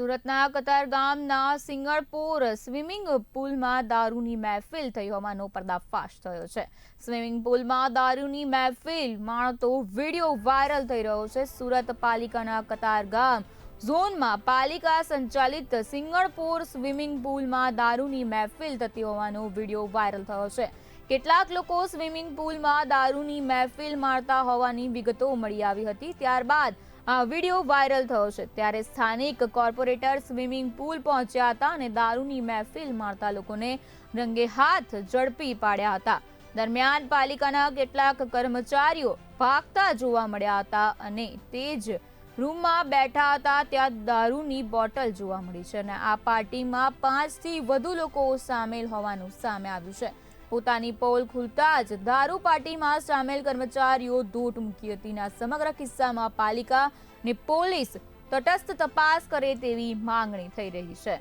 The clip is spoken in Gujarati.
સુરતના કતારગામના સિંગળપુર સ્વિમિંગ પુલમાં દારૂની મહેફિલ થઈ હોવાનો પર્દાફાશ થયો છે. સ્વિમિંગ પુલમાં દારૂની મહેફિલ, માણતો વીડિયો વાયરલ થઈ રહ્યો છે. સુરત પાલિકાના કતારગામ ઝોનમાં પાલિકા સંચાલિત સિંગળપુર સ્વિમિંગ પુલમાં દારૂની મહેફિલ થતી હોવાનો વીડિયો વાયરલ થયો છે. કેટલાક લોકો સ્વિમિંગ પુલમાં દારૂની મહેફિલ મારતા હોવાની વિગતો મળી આવી હતી. ત્યારબાદ આ વીડિયો વાયરલ થયો છે. ત્યારે સ્થાનિક કોર્પોરેટર સ્વિમિંગ પુલ પહોંચ્યા હતા અને દારૂની મહેફિલ મારતા લોકોને રંગે હાથ ઝડપી પાડ્યા હતા. દરમિયાન પાલિકાના કેટલાક કર્મચારીઓ ભાગતા જોવા મળ્યા હતા અને તે જ રૂમમાં બેઠા હતા ત્યાં દારૂની બોટલ જોવા મળી છે અને આ પાર્ટીમાં પાંચથી વધુ લોકો સામેલ હોવાનું સામે આવ્યું છે. પોતાની પોલ ખુલતા જ દારૂ પાર્ટીમાં સામેલ કર્મચારીઓ દોટ મૂકી હતી અને સમગ્ર કિસ્સામાં પાલિકા ને પોલીસ તટસ્થ તપાસ કરે તેવી માંગણી થઈ રહી છે.